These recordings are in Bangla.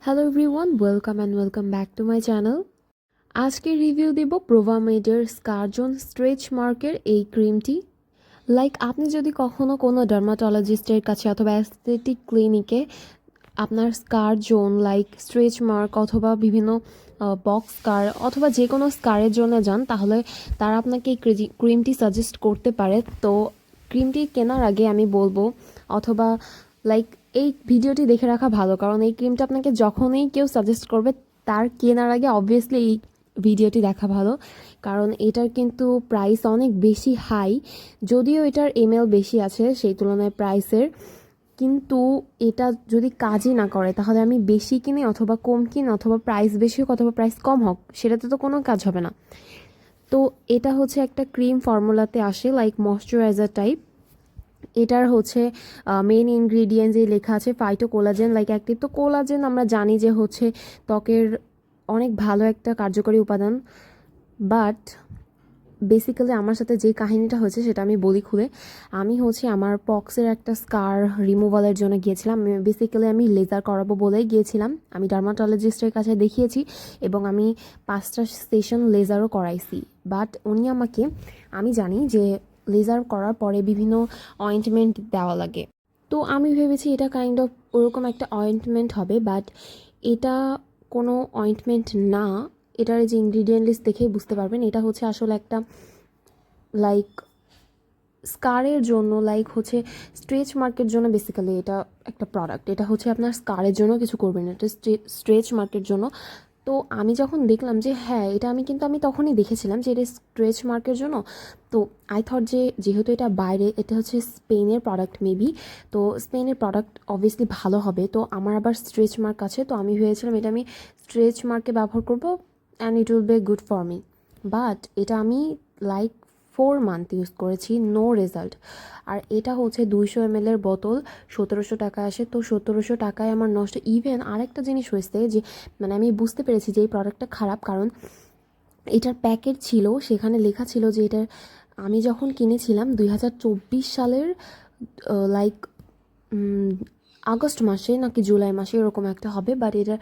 Hello everyone welcome and welcome back to my channel আজকে রিভিউ দেব প্রোভামেডের স্কারজন স্ট্রেচ মার্কের এই ক্রিমটি লাইক আপনি যদি কখনো কোনো ডার্মাটোলজিস্টের কাছে অথবা অ্যাস্থেটিক ক্লিনিকে আপনার scar zone like stretch mark অথবা বিভিন্ন বক্স স্কার অথবা যে কোনো স্কারের জন্য যান, তাহলে তারা আপনাকে এই ক্রি- ক্রিমটি সাজেস্ট করতে পারে। তো ক্রিমটি কেনার আগে আমি বলব, অথবা লাইক এই ভিডিওটি দেখে রাখা ভালো, কারণ এই ক্রিমটা আপনাকে যখনই কেউ সাজেস্ট করবে, তার কেনার আগে অবভিয়াসলি এই ভিডিওটি দেখা ভালো। কারণ এটার কিন্তু প্রাইস অনেক বেশি হাই যদিও এটার এমএল বেশি আছে সেই তুলনায় প্রাইসের কিন্তু এটা যদি কাজই না করে, তাহলে আমি বেশি কিনি অথবা কম কিনি, অথবা প্রাইস বেশি হোক অথবা প্রাইস কম হোক, সেটাতে তো কোনো কাজ হবে না। তো এটা হচ্ছে একটা ক্রিম ফর্মুলাতে আসে লাইক ময়শ্চারাইজার টাইপ এটার হচ্ছে মেন ইনগ্রিডিয়েন্ট এই লেখা আছে ফাইটো কোলাজেন লাইক অ্যাক্টিভ তো কোলাজেন আমরা জানি যে হচ্ছে ত্বকের অনেক ভালো একটা কার্যকরী উপাদান বাট বেসিক্যালি আমার সাথে যে কাহিনীটা হয়েছে সেটা আমি বলি খুলে। আমি হচ্ছে আমার পক্সের একটা স্কার রিমুভালের জন্য গিয়েছিলাম। বেসিক্যালি আমি লেজার করাবো বলেই গিয়েছিলাম। আমি ডার্মাটোলজিস্টের কাছে দেখিয়েছি এবং আমি পাঁচটা সেশন লেজারও করাইছি। বাট উনি আমাকে, আমি জানি যে লেজার করার পরে বিভিন্ন অয়েন্টমেন্ট দেওয়া লাগে। তো আমি ভেবেছি এটা কাইন্ড অফ ওরকম একটা অয়েন্টমেন্ট হবে বাট এটা কোনো অয়েন্টমেন্ট না। এটার যে ইনগ্রিডিয়েন্ট লিস্ট দেখেই বুঝতে পারবেন, এটা হচ্ছে আসলে একটা লাইক স্কারের জন্য লাইক হচ্ছে স্ট্রেচ মার্কের জন্য বেসিক্যালি এটা একটা প্রোডাক্ট এটা হচ্ছে আপনার স্কারের জন্য কিছু করবেন এটা স্ট্রেচ মার্কের জন্য। তো আমি যখন দেখলাম যে হ্যাঁ এটা আমি কিন্তু আমি তখনই দেখেছিলাম যে এটা স্ট্রেচ মার্কের জন্য। তো আই থট যে যেহেতু এটা বাইরে, এটা হচ্ছে স্পেনের প্রোডাক্ট মেবি তো স্পেনের প্রোডাক্ট অবভিয়াসলি ভালো হবে। তো আমার আবার স্ট্রেচ মার্ক আছে, তো আমি ভেবেছিলাম এটা আমি স্ট্রেচ মার্কে ব্যবহার করব and it will be good for me but এটা আমি লাইক ফোর মান্থ ইউজ করেছি নো রেজাল্ট আর এটা হচ্ছে দুইশো এম এর বোতল, সতেরোশো টাকা আসে। তো সতেরোশো টাকায় আমার নষ্ট ইভেন আরেকটা জিনিস হয়েছে যে মানে আমি বুঝতে পেরেছি যে এই প্রোডাক্টটা খারাপ, কারণ এটার প্যাকেট ছিল, সেখানে লেখা ছিল যে এটার, আমি যখন কিনেছিলাম দুই হাজার চব্বিশ সালের লাইক আগস্ট মাসে নাকি জুলাই মাসে এরকম একটা হবে বাট এটা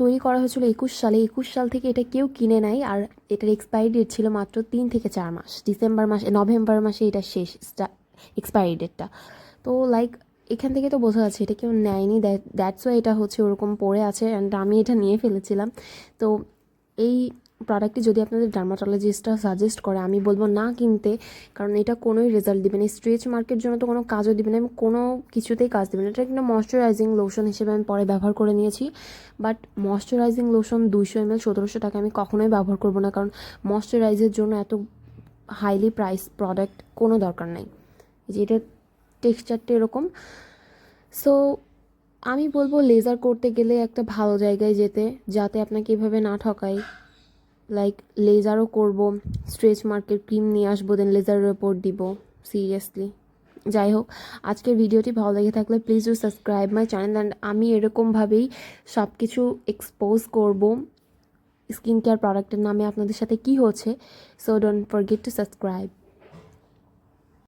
তৈরি করা হয়েছিল একুশ সালে। একুশ সাল থেকে এটা কেউ কিনে নাই আর এটার এক্সপায়ারি ডেট ছিল মাত্র তিন থেকে চার মাস। ডিসেম্বর মাসে, নভেম্বর মাসে এটা শেষ এক্সপায়ারি ডেটটা তো লাইক এখান থেকে তো বোঝা যাচ্ছে এটা কেউ নেয়নি। দ্যাটস ওয়াই এটা হচ্ছে ওরকম পড়ে আছে অ্যান্ড আমি এটা নিয়ে ফেলেছিলাম। তো, এই প্রোডাক্টটি যদি আপনাদের ডার্মাটোলজিস্টরা সাজেস্ট করে, আমি বলব না কিনতে, কারণ এটা কোনোই রেজাল্ট দিবে না। স্ট্রেচ মার্কের জন্য তো কোনো কাজও দিবে না, এবং কোনো কিছুতেই কাজ দিবে না। এটা কিন্তু ময়শ্চারাইজিং লোশন হিসেবে আমি পরে ব্যবহার করে নিয়েছি বাট ময়শ্চারাইজিং লোশন দুইশো এম এল সতেরোশো টাকা আমি কখনোই ব্যবহার করব না, কারণ ময়শ্চারাইজের জন্য এত হাইলি প্রাইস প্রোডাক্ট কোনো দরকার নাই। যে এটার টেক্সচারটা এরকম। সো আমি বলব লেজার করতে গেলে একটা ভালো জায়গায় যেতে, যাতে আপনাকে এভাবে না ঠকায়। লাইক লেজারও করব স্ট্রেচ মার্কের ক্রিম নিয়ে আসব দেন লেজারের ওপর দিব সিরিয়াসলি যাই হোক, আজকের ভিডিওটি ভালো লেগে থাকলে please do subscribe my channel and আমি এরকমভাবেই সব কিছু এক্সপোজ করব স্কিন কেয়ার প্রোডাক্টের নামে আপনাদের সাথে কি হচ্ছে so don't forget to subscribe